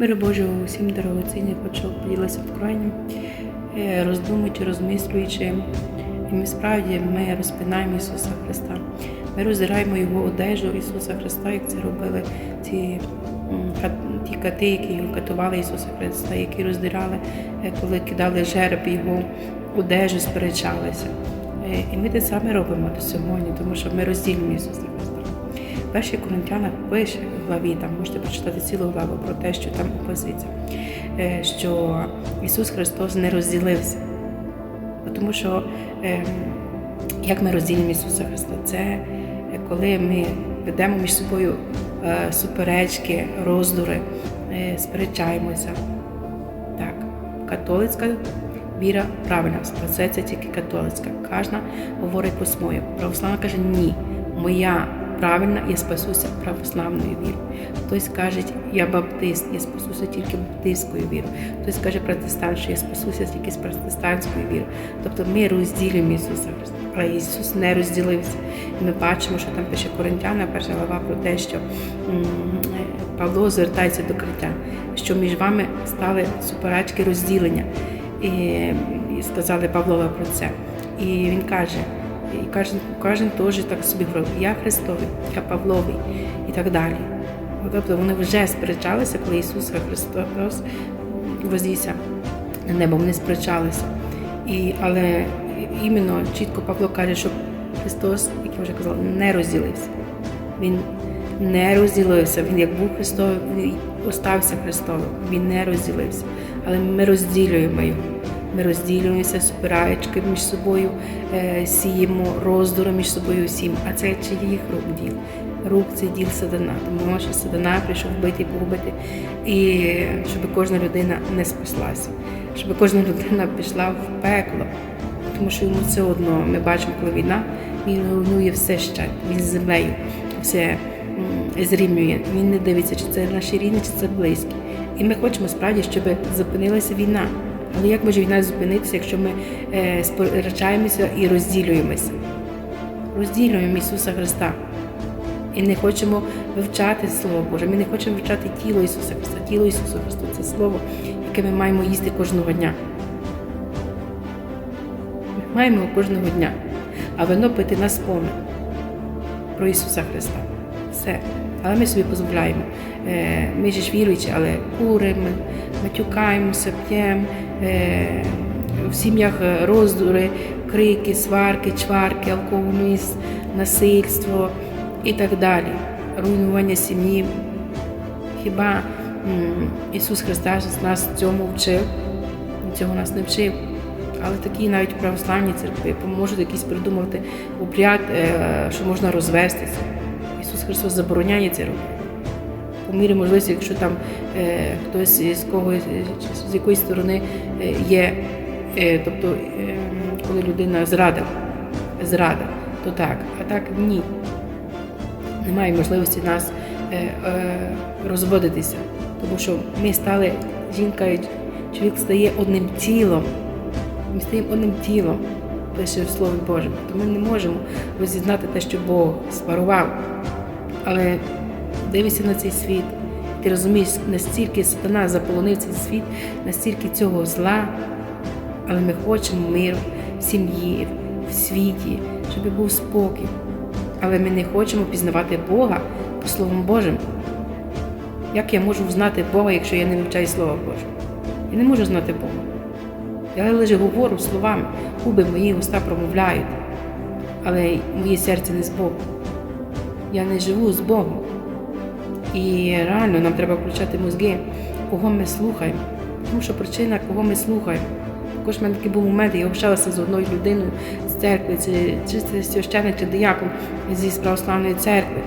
Миру Божого усім дорогоцінні, хочу поділитися вкрайнім, е, роздумуючи, розмислюючи. І ми справді ми розпинаємо Ісуса Христа. Ми роздираємо Його одежу Ісуса Христа, як це робили ці, ті кати, які катували Ісуса Христа, які роздирали, е, коли кидали жереб Його одежу, сперечалися. Е, І ми те саме робимо до сьогодні, тому що ми розділимо Ісуса Христа. Перші Коринтяна пише в главі, там можете прочитати цілу главу про те, що там описується, е, що Ісус Христос не розділився. Тому що е, як ми розділимо Ісуса Христа? Це е, коли ми ведемо між собою е, суперечки, роздури, сперечаємося. Так, католицька віра правильна, спасеться тільки католицька. Кожна говорить по-своєму. Православна каже, ні, моя правильна, я спасуся православною вірою. Хтось каже, я баптист, я спасуся тільки баптистською вірою. Хтось каже протестант, що я спасуся тільки з протестантською вірою. Тобто ми розділимо Ісуса Христа. Але Ісус не розділився. І ми бачимо, що там пише Коринтяна, перша глава про те, що Павло звертається до коринтян, що між вами стали суперечки розділення. І, і сказали Павлова про це. І він каже, і кожен, кожен теж так собі говорив, я Христовий, я Павловий і так далі. Тобто вони вже сперечалися, коли Ісус Христос вознісся на небо, вони сперечалися. І, але іменно чітко Павло каже, що Христос, як я вже казала, не розділився. Він не розділився. Він як був Христовий, він остався Христовим. Він не розділився. Але ми розділюємо його. Ми розділюємося, суперечки між собою, е, сіємо роздори між собою всім. А це чиїх рук діл? Рук це діл сатана. Тому що сатана прийшов вбити і погубити, і щоб кожна людина не спаслася, щоб кожна людина пішла в пекло. Тому що йому все одно. Ми бачимо, коли війна, він руйнує все ще. Він з землею все зрівнює. Він не дивиться, чи це наші рідні, чи це близькі. І ми хочемо справді, щоб зупинилася війна. Але як може війна зупинитися, якщо ми е, сперечаємося і розділюємося? Розділюємо Ісуса Христа. І не хочемо вивчати Слово Боже. Ми не хочемо вивчати тіло Ісуса Христа. Тіло Ісуса Христа це Слово, яке ми маємо їсти кожного дня. Ми маємо його кожного дня, а вино пити на спомин про Ісуса Христа. Все. Але ми собі дозволяємо. Е, Ми ж віруючі, але куримо, матюкаємося, п'ємо. Е, В сім'ях роздури, крики, сварки, чварки, алкоголізм, насильство і так далі. Руйнування сім'ї. Хіба Ісус Христос нас цьому вчив? Цього нас не вчив. Але такі навіть православні церкви можуть якісь придумувати обряд, е, що можна розвестися. Ісус Христос забороняє це робити. По мірі можливості, якщо там е, хтось з когось з якоїсь сторони е, є, е, тобто, коли людина зрада, зрада, то так, а так ні. Немає можливості нас розводитися, тому що ми стали, жінка і чоловік стає одним тілом. Ми стаємо одним тілом, пише в Слові Божому. То ми не можемо розізнати те, що Бог спарував. Але дивишся на цей світ, ти розумієш, настільки сатана заполонив цей світ, настільки цього зла, але ми хочемо миру в сім'ї, в світі, щоб був спокій. Але ми не хочемо пізнавати Бога по Словом Божим. Як я можу знати Бога, якщо я не вивчаю Слова Боже? Я не можу знати Бога. Я лише говорю словами, губи мої уста промовляють, але моє серце не з Богом. Я не живу з Богом. І реально нам треба включати мозги, кого ми слухаємо. Тому що причина, кого ми слухаємо. Також в мене такий був момент, я общалася з одною людиною з церкви, це чи це священник, чи диякон зі православної церкви.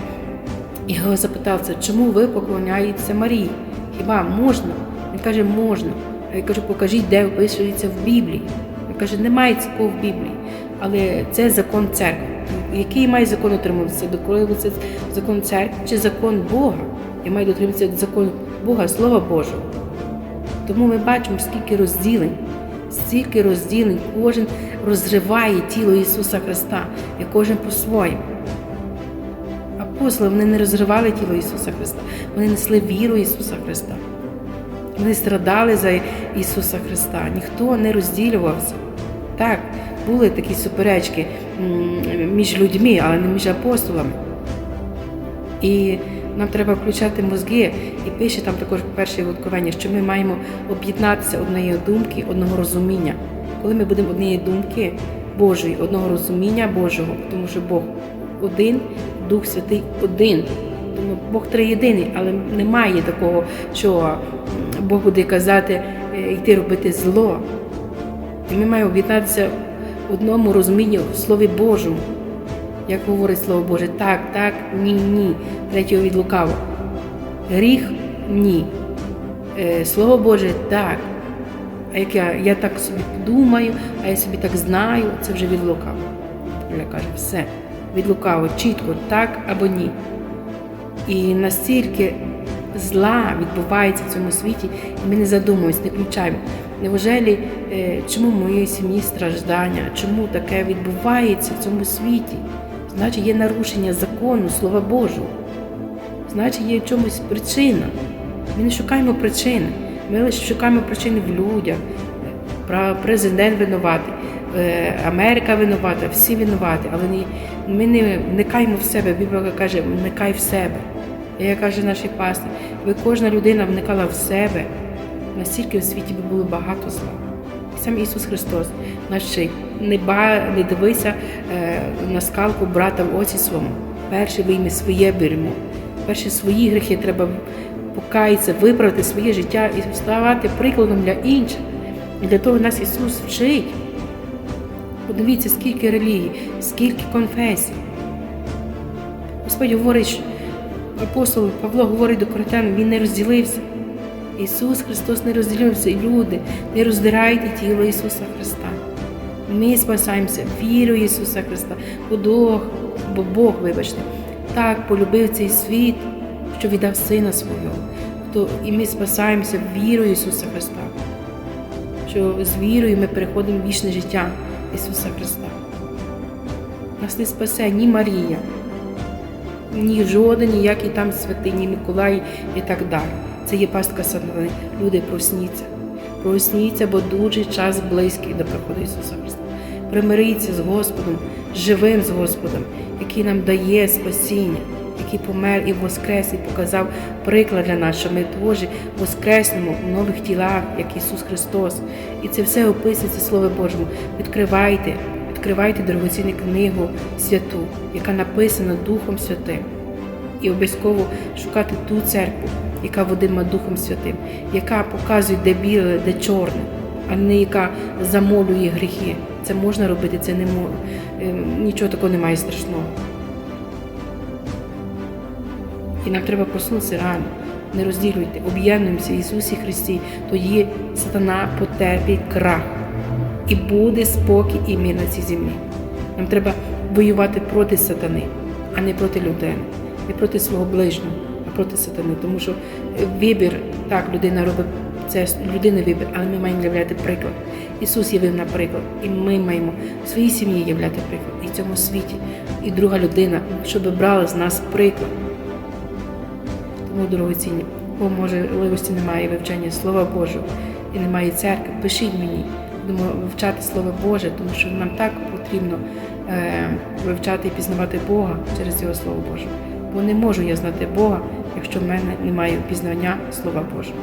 І його запитався, чому ви поклоняєтеся Марії? Хіба можна? Він каже, можна. А я кажу, покажіть, де описується в Біблії. Він каже, немає цього в Біблії. Але це закон церкви. Який має закон отримуватися? дотримуватися? Дотримуватися закон церкви чи закон Бога? Я маю дотримуватися закон Бога, Слова Божого. Тому ми бачимо, скільки розділень, стільки розділень, кожен розриває тіло Ісуса Христа, і кожен по-своєму. Апостоли вони не розривали тіло Ісуса Христа, вони несли віру Ісуса Христа. Вони страдали за Ісуса Христа. Ніхто не розділювався. Так, були такі суперечки між людьми, але не між апостолами. І нам треба включати мозги. І пише там також перше відкровення, що ми маємо об'єднатися однієї думки, одного розуміння. Коли ми будемо однієї думки Божої, одного розуміння Божого, тому що Бог один, Дух Святий один. Тому Бог триєдиний, але немає такого, що Бог буде казати е, йти робити зло. І ми маємо об'єднатися в одному розумінні в Слові Божому. Як говорить Слово Боже, так, так, ні, ні. Третього від лукаво. Гріх ні. Е, Слово Боже так. А як я, я так собі думаю, а я собі так знаю, це вже від лукаво. Біля каже, все. Від лукаво, чітко, так або ні. І настільки зла відбувається в цьому світі, і ми не задумуємось, не включаємо. Неважелі, е, чому моїй сім'ї страждання, чому таке відбувається в цьому світі? Значить, є нарушення закону, Слова Божого. Значить, є в чомусь причина. Ми не шукаємо причини. Ми лише шукаємо причини в людях. Президент винуватий, е, Америка винувата, всі винуваті, але ми не вникаємо в себе. Біблія каже, вникай в себе. Як каже наш пастор, ви кожна людина вникала в себе, настільки в світі би було багато зла. Сам Ісус Христос нас вчить, не, ба, не дивися е, на скалку брата в оці своєму. Перше вийми своє беремо. Перше свої гріхи треба покаятися, виправити своє життя і ставати прикладом для інших. І для того нас Ісус вчить. Подивіться, скільки релігій, скільки конфесій. Господь говорить, апостол Павло говорить до коринтян, він не розділився. Ісус Христос не розділився, люди, не роздирайте тіло Ісуса Христа. Ми спасаємося вірою Ісуса Христа, бо Бог, бо Бог, вибачте, так полюбив цей світ, що віддав Сина Свого. То і ми спасаємося вірою Ісуса Христа, що з вірою ми переходимо в вічне життя Ісуса Христа. Нас не спасе ні Марія, ні жоден, ніякий там святий, ні Миколай і так далі. Це є пастка сатани. Люди, просніться. Просніться, бо дуже час близький до приходу Ісуса Христа. Примиріться з Господом, живим з Господом, який нам дає спасіння, який помер і воскрес, і показав приклад для нас, що ми теж воскреснемо в нових тілах, як Ісус Христос. І це все описується Слово Божому. Відкривайте, відкривайте дорогоцінну книгу святу, яка написана Духом Святим і обов'язково шукати ту церкву, яка водима Духом Святим, яка показує, де біле, де чорне, а не яка замолює гріхи. Це можна робити, це не можна. Нічого такого немає страшного. І нам треба проснутися рано. Не розділюйте, об'єднуємося в Ісусі Христі, тоді сатана потерпить крах. І буде спокій і мир на цій землі. Нам треба воювати проти сатани, а не проти людини, не проти свого ближнього, проти сатани. Тому що вибір, так, людина робить це людини вибір, але ми маємо являти приклад. Ісус явив на приклад, і ми маємо в своїй сім'ї являти приклад, і в цьому світі, і друга людина, щоб брала з нас приклад. Тому, дорогоцінні, бо можливості немає вивчення Слова Божого і немає церкви, пишіть мені. Будемо вивчати Слово Боже, тому що нам так потрібно е, вивчати і пізнавати Бога через Його Слово Боже. Бо не можу я знати Бога, якщо в мене немає пізнання Слова Божого.